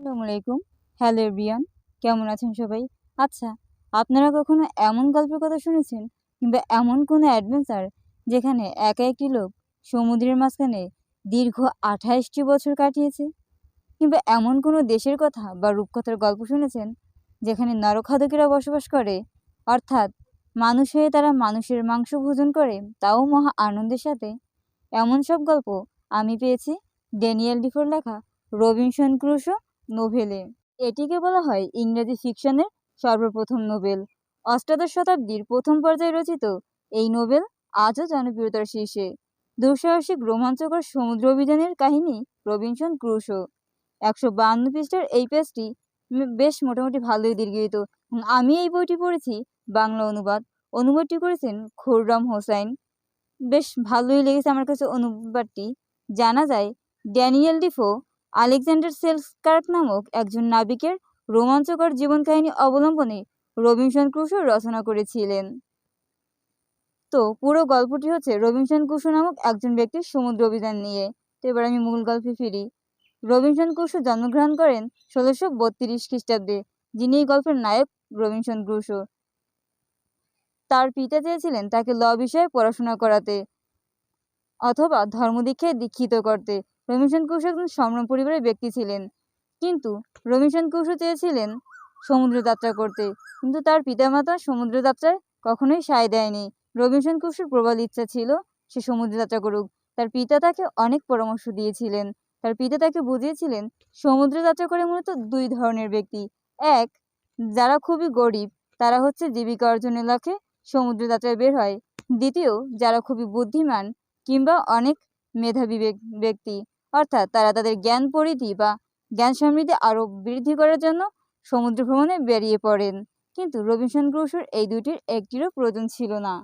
আসসালামু আলাইকুম। Hello everyone, কেমন আছেন সবাই? আচ্ছা আপনারা কখনো এমন গল্পের কথা শুনেছেন কিংবা এমন কোনো অ্যাডভেঞ্চার যেখানে একা একটি লোক সমুদ্রের মাঝখানে দীর্ঘ আঠাইশটি বছর কাটিয়েছে? কিংবা এমন কোনো দেশের কথা বা রূপকথার গল্প শুনেছেন যেখানে নরখাদকেরা বসবাস করে? অর্থাৎ মানুষ হয়ে তারা মানুষের মাংস ভোজন করে, তাও মহা আনন্দের সাথে? এমন সব গল্প আমি পেয়েছি। ড্যানিয়েল ডিফোর লেখা রবিনসন ক্রুশো নোভেলে এটিকে বলা হয় ইংরেজি ফিকশনের সর্বপ্রথম নোবেল অষ্টাদশ শতাব্দীর প্রথম পর্যায়ে রচিত এই নোবেল আজও জনপ্রিয়তার শীর্ষে। দুঃসাহসিক রোমাঞ্চকর সমুদ্র অভিযানের কাহিনী রবিনসন ক্রুশো। একশো বাহান্ন পৃষ্ঠার এই পেজটি বেশ মোটামুটি ভালোই দীর্ঘিত। আমি এই বইটি পড়েছি বাংলা অনুবাদ। অনুবাদটি করেছেন খুররাম হোসাইন। বেশ ভালোই লেগেছে আমার কাছে অনুবাদটি। জানা যায় ড্যানিয়েল ডিফো আলেকজান্ডার সেলসকার্ক নামক একজন নাবিকের রোমাঞ্চকর জীবন কাহিনী অবলম্বনে রবিনসন ক্রুশো রচনা করেছিলেন। তো পুরো গল্পটি হচ্ছে রবিনসন ক্রুশো নামক একজন ব্যক্তির সমুদ্র অভিযান নিয়ে। তো এবার আমি মূল গল্পে ফিরি। রবিনসন ক্রুশো জন্মগ্রহণ করেন ষোলোশো বত্রিশ খ্রিস্টাব্দে, যিনি এই গল্পের নায়ক রবিনসন ক্রুশো। তার পিতা চেয়েছিলেন তাকে ল বিষয়ে পড়াশোনা করাতে। অথবা ধর্মদীক্ষায় দীক্ষিত করতে। রবিনসন ক্রুশো একজন সম্ভ্রম পরিবারের ব্যক্তি ছিলেন। কিন্তু রবিনসন ক্রুশো চেয়েছিলেন সমুদ্র যাত্রা করতে। কিন্তু তার পিতামাতা সমুদ্র যাত্রায় কখনোই সায় দেয়নি। রবিনসন ক্রুশোর প্রবল ইচ্ছা ছিল সে সমুদ্র যাত্রা করুক। তার পিতা তাকে অনেক পরামর্শ দিয়েছিলেন। তার পিতা তাকে বুঝিয়েছিলেন, সমুদ্র যাত্রা করে মূলত দুই ধরনের ব্যক্তি। এক, যারা খুবই গরিব, তারা হচ্ছে জীবিকা অর্জনের লক্ষ্যে সমুদ্র যাত্রায় বের হয়। দ্বিতীয়, যারা খুবই বুদ্ধিমান কিংবা অনেক মেধাবী ব্যক- ব্যক্তি। অর্থাৎ তারা তাদের জ্ঞান পরিধি বা জ্ঞান সমৃদ্ধি আরও বৃদ্ধি করার জন্য সমুদ্র ভ্রমণে বেরিয়ে পড়েন। কিন্তু রবিনসন ক্রুশোর এই দুটির একটিরও প্রয়োজন ছিল না।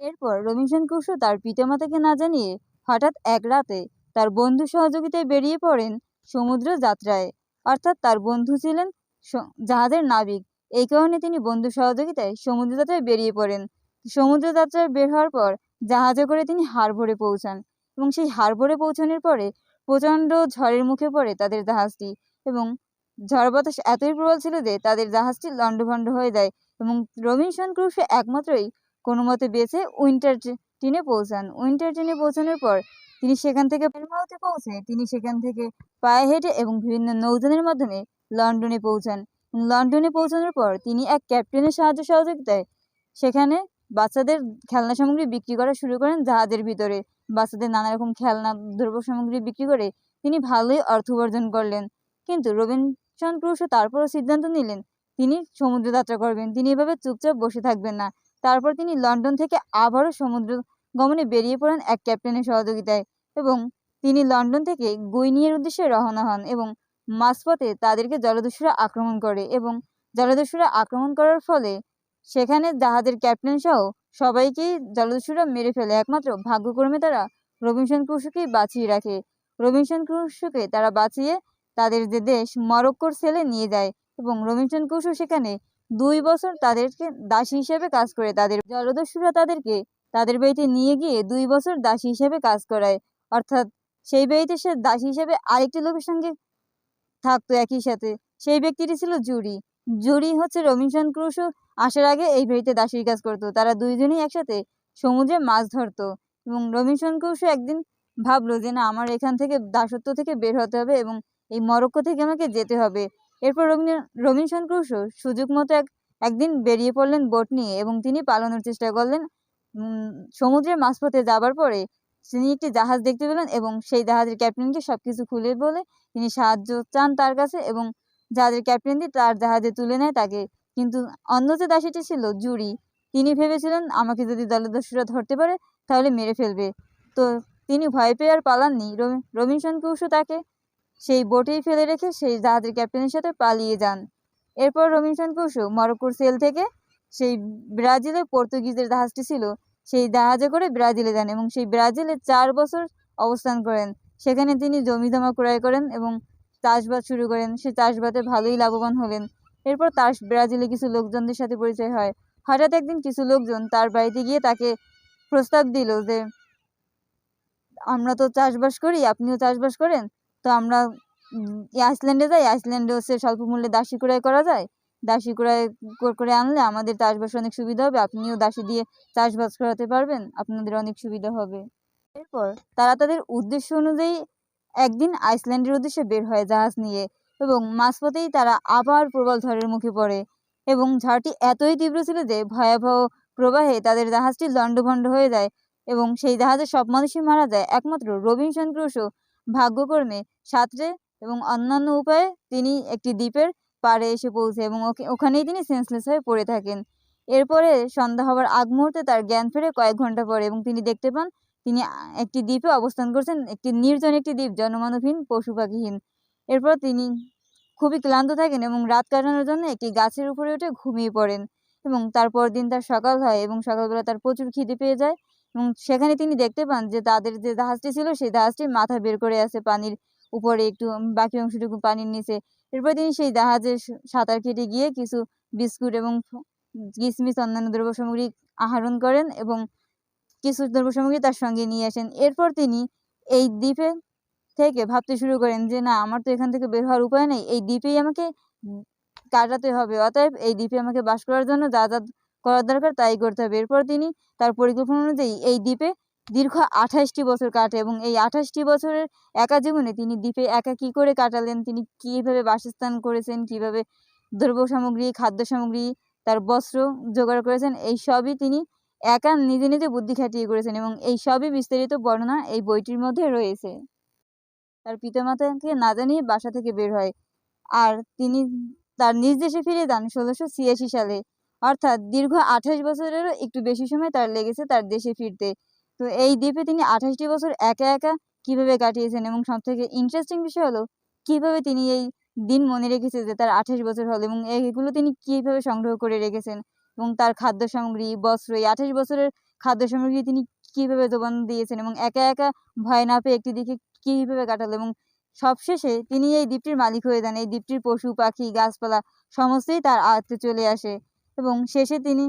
এরপর রবিনসন ক্রুশো তার পিতামাতাকে না জানিয়ে হঠাৎ এক রাতে তার বন্ধু সহযোগিতায় বেরিয়ে পড়েন সমুদ্র যাত্রায়। অর্থাৎ তার বন্ধু ছিলেন জাহাজের নাবিক। এই কারণে তিনি বন্ধু সহযোগিতায় সমুদ্র যাত্রায় বেরিয়ে পড়েন। সমুদ্র যাত্রায় বের হওয়ার পর জাহাজে করে তিনি হারবোরে পৌঁছান এবং সেই হারবোরে পৌঁছানোর পরে প্রচণ্ড ঝড়ের মুখে পড়ে তাদের জাহাজটি এবং ঝড় বাতাস এতই প্রবল ছিল যে তাদের জাহাজটি লণ্ডভণ্ড হয়ে যায় এবং রবিনসন ক্রুশে একমাত্রই কোনো মতে বেঁচে উইন্টার টিনে পৌঁছান। উইন্টার টিনে পৌঁছানোর পর তিনি সেখান থেকে পেরমাউতে পৌঁছে তিনি সেখান থেকে পায়ে হেঁটে এবং বিভিন্ন নৌযানের মাধ্যমে লন্ডনে পৌঁছান। লন্ডনে পৌঁছানোর পর তিনি এক ক্যাপ্টেনের সাহায্য সহযোগিতায় সেখানে বাচ্চাদের খেলনা সামগ্রী বিক্রি করা শুরু করেন জাহাজের ভিতরে। বাচ্চাদের নানা রকম খেলনা, দ্রব্য সামগ্রী বিক্রি করে তিনি ভালোই অর্থ উপার্জন করলেন। কিন্তু রবিনসন ক্রুশো তারপরও সিদ্ধান্ত নিলেন, তিনি সমুদ্র যাত্রা করবেন, তিনি এভাবে চুপচাপ বসে থাকবেন না। তারপর তিনি লন্ডন থেকে আবারও সমুদ্র গমনে বেরিয়ে পড়েন এক ক্যাপ্টেনের সহযোগিতায় এবং তিনি লন্ডন থেকে গুইনিয়ের উদ্দেশ্যে রওনা হন এবং মাঝপথে তাদেরকে জলদস্যুরা আক্রমণ করে এবং জলদস্যুরা আক্রমণ করার ফলে সেখানে জাহাজের ক্যাপ্টেন সহ সবাইকেই জলদস্যুরা মেরে ফেলে। একমাত্র ভাগ্যক্রমে তারা রবিনসন ক্রুশোকেই বাঁচিয়ে রাখে। রবিনসন ক্রুশোকে তারা বাঁচিয়ে তাদের যে দেশ মরক্কোর সেলে নিয়ে যায় এবং রবিনসন ক্রুশো সেখানে দুই বছর তাদেরকে দাসী হিসেবে কাজ করে। তাদের জলদস্যুরা তাদেরকে তাদের বাড়িতে নিয়ে গিয়ে দুই বছর দাসী হিসেবে কাজ করায়। অর্থাৎ সেই বাড়িতে সে দাসী হিসেবে আরেকটি লোকের সঙ্গে থাকতো একই সাথে। সেই ব্যক্তিটি ছিল জুরি। জুরি হচ্ছে রবিনসন ক্রুশো আসার আগে এই ভেড়িতে দাসীর কাজ করতো। তারা দুইজনেই একসাথে সমুদ্রে মাছ ধরতো এবং রবিনসন ক্রুশো একদিন ভাবলো যে, না, আমার এখান থেকে দাসত্ব থেকে বের হতে হবে এবং এই মরক্কো থেকে আমাকে যেতে হবে। এরপর রবীন্দ্র রবিনসন ক্রুশো সুযোগ মতো এক, একদিন বেরিয়ে পড়লেন বোট নিয়ে এবং তিনি পালানোর চেষ্টা করলেন। সমুদ্রের মাঝপথে যাবার পরে তিনি একটি জাহাজ দেখতে পেলেন এবং সেই জাহাজের ক্যাপ্টেনকে সব কিছু খুলে বলে তিনি সাহায্য চান তার কাছে এবং জাহাজের ক্যাপ্টেনটি তার জাহাজে তুলে নেয় তাকে কিন্তু অন্য যে দাসীটি ছিল জুরি তিনি ভেবেছিলেন আমাকে যদি দলদস্যুরা ধরতে পারে, তাহলে মেরে ফেলবে। তো তিনি ভয় পেয়ে আর পালাননি। রবিনসন ক্রুশো তাকে সেই বোটেই ফেলে রেখে সেই জাহাজের ক্যাপ্টেনের সাথে পালিয়ে যান। এরপর রবিনসন ক্রুশো মরক্কোর সেল থেকে সেই ব্রাজিলে পর্তুগিজের জাহাজটি ছিল, সেই জাহাজে করে ব্রাজিলে যান এবং সেই ব্রাজিলে চার বছর অবস্থান করেন। সেখানে তিনি জমি জমা ক্রয় করেন এবং চাষবাস শুরু করেন। সে চাষবাসে ভালোই লাভবান হলেন। এরপর তার ব্রাজিলে কিছু লোকজনদের সাথে পরিচয় হয়। হঠাৎ একদিন কিছু লোকজন তার বাড়িতে গিয়ে তাকে প্রস্তাব দিল যে, আমরা তো চাষবাস করি, আপনিও চাষবাস করেন? তো আমরা আইসল্যান্ডে যাই, আইসল্যান্ডে হচ্ছে স্বল্প মূল্যে দাসী ক্রয় করা যায়। দাসী ক্রয় করে আনলে আমাদের চাষবাস অনেক সুবিধা হবে, আপনিও দাসী দিয়ে চাষবাস করাতে পারবেন, আপনাদের অনেক সুবিধা হবে। এরপর তারা তাদের উদ্দেশ্য অনুযায়ী একদিন আইসল্যান্ডের উদ্দেশ্যে বের হয় জাহাজ নিয়ে। এবং মাঝপথেই তারা আবার প্রবল ঝড়ের মুখে পড়ে এবং ঝড়টি এতই তীব্র ছিল যে ভয়াবহ প্রবাহে তাদের জাহাজটি লণ্ডভণ্ড হয়ে যায় এবং সেই জাহাজে সব মানুষই মারা যায়। একমাত্র রবিনসন ক্রুশো ভাগ্যকর্মে সাঁতরে এবং অন্যান্য উপায়ে তিনি একটি দ্বীপের পাড়ে এসে পৌঁছে এবং ওখানেই তিনি সেন্সলেস হয়ে পড়ে থাকেন। এরপরে সন্ধ্যা হওয়ার আগ মুহূর্তে তার জ্ঞান ফেরে কয়েক ঘণ্টা পরে এবং তিনি দেখতে পান, তিনি একটি দ্বীপে অবস্থান করছেন, একটি নির্জন একটি দ্বীপ, জনমানবহীন পশু পাখিহীন। এরপর তিনি খুবই ক্লান্ত থাকেন এবং রাত কাটানোর জন্য একটি গাছের উপরে উঠে ঘুমিয়ে পড়েন এবং তারপর দিন তার সকাল হয় এবং সকালবেলা তার প্রচুর খিদে পেয়ে যায় এবং সেখানে তিনি দেখতে পান যে তাদের যে জাহাজটি ছিল সেই জাহাজটি মাথা বের করে আছে পানির উপরে একটু বাকি অংশটুকু পানির নিচে। এরপর তিনি সেই জাহাজে সাঁতার কেটে গিয়ে কিছু বিস্কুট এবং কিশমিশ অন্যান্য দ্রব্য সামগ্রী আহরণ করেন এবং কিছু দ্রব্য সামগ্রী তার সঙ্গে নিয়ে আসেন। এরপর তিনি এই দ্বীপে থেকে ভাবতে শুরু করেন যে, না, আমার তো এখান থেকে বের হওয়ার উপায় নেই। এই দ্বীপেই আমাকে কাটাতে হবে। অতএব এই দ্বীপে আমাকে বাস করার জন্য যা যা করার দরকার তাই করতে হবে। এরপর তিনি তার পরিকল্পনা অনুযায়ী এই দ্বীপে দীর্ঘ আঠাশটি বছর কাটে এবং এই আঠাশটি বছরের একা জীবনে তিনি দ্বীপে একা কী করে কাটালেন, তিনি কীভাবে বাসস্থান করেছেন, কীভাবে দ্রব্য সামগ্রী, খাদ্য সামগ্রী, তার বস্ত্র জোগাড় করেছেন, এই সবই তিনি একা নিজে নিজে বুদ্ধি খাটিয়ে করেছেন এবং এই সবই বিস্তারিত বর্ণনা এই বইটির মধ্যে রয়েছে। তার পিতামাতাকে না জানিয়ে বাসা থেকে বের হয়। আর তিনি তার নিজ দেশে ফিরে যান ষোলোশো ছিয়াশি সালে। অর্থাৎ দীর্ঘ আঠাশ বছরেরও একটু বেশি সময় তার লেগেছে তার দেশে ফিরতে। তো এই দ্বীপে তিনি আঠাশটি বছর একা একা কীভাবে কাটিয়েছেন এবং সব থেকে ইন্টারেস্টিং বিষয় হলো, কীভাবে তিনি এই দিন মনে রেখেছে যে তার আঠাশ বছর হলো এবং এইগুলো তিনি কীভাবে সংগ্রহ করে রেখেছেন এবং তার খাদ্য সামগ্রী, বস্ত্র, এই আঠাশ বছরের খাদ্য সামগ্রী তিনি কীভাবে জোগান দিয়েছেন এবং একা একা ভয় না পেয়ে একটি দিকে কীভাবে কাটালো এবং সবশেষে তিনি এই দ্বীপটির মালিক হয়ে যান। এই দ্বীপটির পশু, পাখি, গাছপালা সমস্তই তার আয়ত্তে চলে আসে এবং শেষে তিনি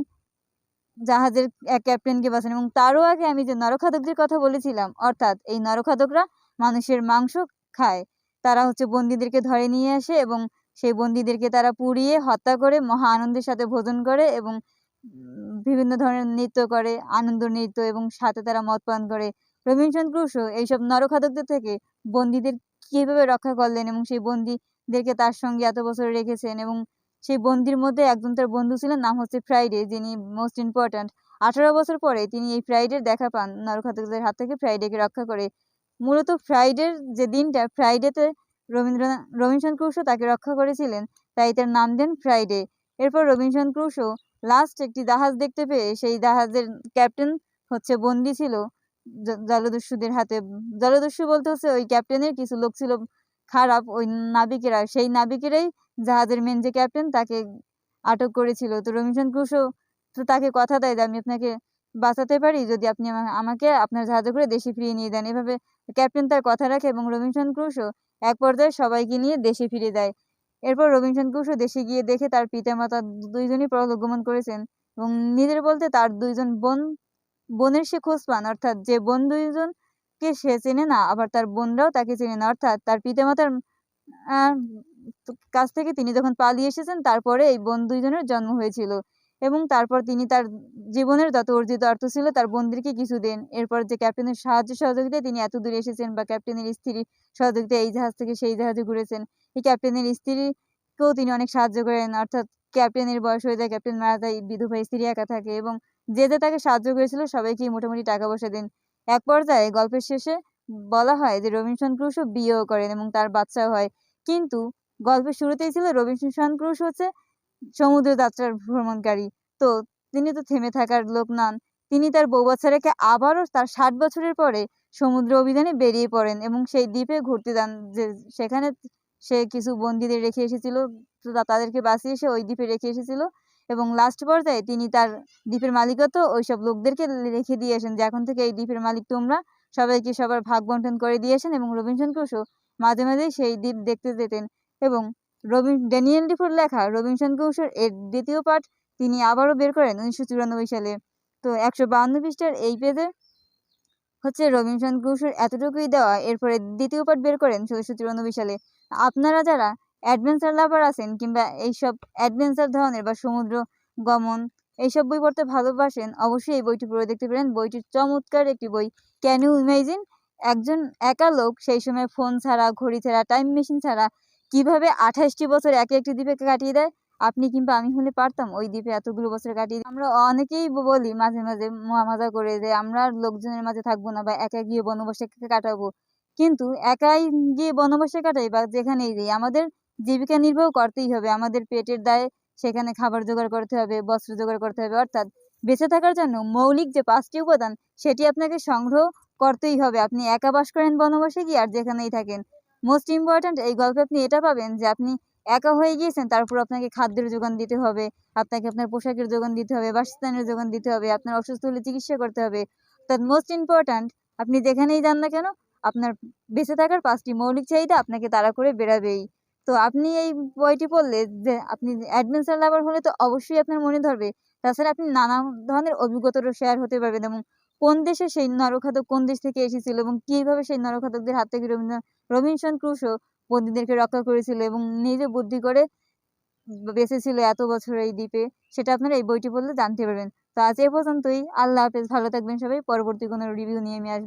জাহাজের এক ক্যাপ্টেনকে বাঁচান এবং তারও আগে আমি যে নরখাদকদের কথা বলেছিলাম, অর্থাৎ এই নরখাদকরা মানুষের মাংস খায়, তারা হচ্ছে বন্দীদেরকে ধরে নিয়ে আসে এবং সেই বন্দীদেরকে তারা পুড়িয়ে হত্যা করে, মহা আনন্দের সাথে ভোজন করে এবং বিভিন্ন ধরনের নৃত্য করে, আনন্দ নৃত্য এবং সাথে তারা মদ পান করে। রবীন্দ্রনাথ ক্রুশো এইসব নরখাদকদের থেকে বন্দীদের কীভাবে রক্ষা করলেন এবং সেই বন্দীদেরকে তার সঙ্গে এত বছর রেখেছেন এবং সেই বন্দির মধ্যে একজন তার বন্ধু ছিলেন, নাম হচ্ছে ফ্রাইডে, যিনি মোস্ট ইম্পর্ট্যান্ট আঠারো বছর পরে তিনি এই ফ্রাইডের দেখা পান নরখাদকদের হাত থেকে ফ্রাইডেকে রক্ষা করে। মূলত ফ্রাইডের যে দিনটা, ফ্রাইডেতে রবীন্দ্রনাথ রবীন্দ্রনাথ ক্রুশো তাকে রক্ষা করেছিলেন, তাই তার নাম দেন ফ্রাইডে। এরপর রবীন্দ্রনাথ ক্রুশো লাস্ট একটি জাহাজ দেখতে পেয়ে, সেই জাহাজের ক্যাপ্টেন হচ্ছে বন্দি ছিল। জলদস্যুদের হাতে, জলদস্যু বলতে হচ্ছে ওই ক্যাপ্টেনের কিছু লোক ছিল খারাপ, ওই নাবিকেরা, সেই নাবিকেরাই জাহাজের মেন যে ক্যাপ্টেন তাকে আটক করেছিল। তো রবীন্দ্রনাথ ক্রুশো তো তাকে কথা দেয় যে, আমি আপনাকে বাঁচাতে পারি যদি আপনি আমাকে আপনার জাহাজে করে দেশে ফিরিয়ে নিয়ে দেন এভাবে ক্যাপ্টেন তার কথা রাখে এবং রবীন্দ্রনাথ ক্রুশো এক পর্যায়ে সবাইকে নিয়ে দেশে ফিরে যায়। এরপর রবীন্দ্রনাথ ক্রুশো দেশে গিয়ে দেখে তার পিতামাতা দুইজনই পরলোক গমন করেছেন এবং নিজের বলতে তার দুইজন বোন বোনের সে খোঁজ পান, অর্থাৎ যে বোন দুইজনকে সে চেনে না, আবার তার বোনরাও তাকে চেনে না। অর্থাৎ তার পিতামাতার কাছ থেকে তিনি যখন পালিয়ে এসেছেন, তারপরে এই বোন দুইজনের জন্ম হয়েছিল। এবং তারপর তিনি তার জীবনের যত অর্জিত অর্থ ছিল, তার বোনদেরকে কিছু দেন। এরপর যে ক্যাপ্টেনের সাহায্য সহযোগিতায় তিনি এত দূরে এসেছেন বা ক্যাপ্টেনের স্ত্রীর সহযোগিতায় এই জাহাজ থেকে সেই জাহাজে ঘুরেছেন, এই ক্যাপ্টেনের স্ত্রীকেও তিনি অনেক সাহায্য করেন। অর্থাৎ ক্যাপ্টেনের বয়স হয়ে যায়, ক্যাপ্টেন মারা যায়, বিধবা স্ত্রী একা থাকে এবং যে যে তাকে সাহায্য করেছিল সবাইকেই মোটামুটি টাকা পয়সা দেন। এক পর্যায়ে গল্পের শেষে বলা হয় যে রবিনসন ক্রুশও বিয়েও করেন এবং তার বাচ্চাও হয়। কিন্তু গল্পের শুরুতেই ছিল রবিনসন ক্রুশ হচ্ছে সমুদ্র যাত্রার ভ্রমণকারী। তো তিনি তো থেমে থাকার লোক নন। তিনি তার বউ বাচ্চা রেখে আবারও তার ষাট বছরের পরে সমুদ্র অভিযানে বেরিয়ে পড়েন এবং সেই দ্বীপে ঘুরতে যান যে সেখানে সে কিছু বন্দীদের রেখে এসেছিল তাদেরকে বাঁচিয়ে সে ওই দ্বীপে রেখে এসেছিল। এবং লাস্ট পর্যায়ে তিনি তার দ্বীপের মালিকত্ব ওইসব লোকদেরকে রেখে দিয়ে আসেন যে এখন থেকে এই দ্বীপের মালিক তোমরা। সবাইকে সবার ভাগ বন্টন করে দিয়েছেন এবং রবীন্দ্রনাথ ক্রুশো মাঝে মাঝেই সেই দ্বীপ দেখতে যেতেন এবং রবি, ড্যানিয়েল ডিফোর লেখা রবিনসন ক্রুশোর এর দ্বিতীয় পাঠ তিনি আবারও বের করেন উনিশশো চুরানব্বই সালে। তো একশো বাহান্ন পৃষ্ঠার এই পেজে হচ্ছে রবিনসন ক্রুশোর এতটুকুই দেওয়া। এরপরে দ্বিতীয় পাঠ বের করেন ষোলোশো চুরানব্বই সালে। আপনারা যারা অ্যাডভেঞ্চার লাভার আছেন কিংবা এইসব অ্যাডভেঞ্চার ধরনের বা সমুদ্র গমন এইসব বই পড়তে ভালোবাসেন, অবশ্যই এই বইটি পড়ে দেখতে পারেন বইটি চমৎকার একটি বই ক্যান ইউ ইমাজিন একজন একা লোক সেই সময় ফোন ছাড়া, ঘড়ি ছাড়া টাইম মেশিন ছাড়া কীভাবে আঠাশটি বছর একে একটি দ্বীপে কাটিয়ে দেয়? আপনি কিংবা আমি হলে পারতাম ওই দ্বীপে এতগুলো বছর কাটিয়ে? আমরা অনেকেই বলি মাঝে মাঝে মহামাজা করে যে আমরা লোকজনের মাঝে থাকব না বা একা গিয়ে বনবাসে কাটাবো। কিন্তু একাই গিয়ে বনবাসে কাটাই বা যেখানেই যাই, আমাদের জীবিকা নির্বাহ করতেই হবে। আমাদের পেটের দায়ে সেখানে খাবার জোগাড় করতে হবে, বস্ত্র জোগাড় করতে হবে। অর্থাৎ বেঁচে থাকার জন্য মৌলিক যে পাঁচটি উপাদান, সেটি আপনাকে সংগ্রহ করতেই হবে। আপনি একা বাস করেন বনবাসে গিয়ে আর যেখানেই থাকেন। মোস্ট ইম্পর্ট্যান্ট এই গল্পে আপনি এটা পাবেন যে আপনি একা হয়ে গিয়েছেন তারপর আপনাকে খাদ্যের যোগান দিতে হবে, আপনাকে আপনার পোশাকের যোগান দিতে হবে, বাসস্থানের যোগান দিতে হবে, আপনার অসুস্থ হলে চিকিৎসা করতে হবে। অর্থাৎ মোস্ট ইম্পর্ট্যান্ট আপনি যেখানেই যান না কেন, আপনার বেঁচে থাকার পাঁচটি মৌলিক চাহিদা আপনাকে তাড়া করে বেড়াবেই। তো আপনি এই বইটি পড়লে যে আপনি অ্যাডভেঞ্চার লাভার হলে তো অবশ্যই আপনার মনে ধরবে। তাছাড়া আপনি নানা ধরনের অভিজ্ঞতারও শেয়ার হতে পারবেন এবং কোন দেশে সেই নরখাদক কোন দেশ থেকে এসেছিল এবং কীভাবে সেই নরখাদকদের হাত থেকে রবীন্দ্র রবিনসন ক্রুশো বন্দীদেরকে রক্ষা করেছিল এবং নিজে বুদ্ধি করে বেঁচেছিল এত বছর এই দ্বীপে, সেটা আপনারা এই বইটি পড়লে জানতে পারবেন। তো আজ এ পর্যন্তই। আল্লাহ হাফেজ। ভালো থাকবেন সবাই। পরবর্তী কোনো রিভিউ নিয়ে আমি আসব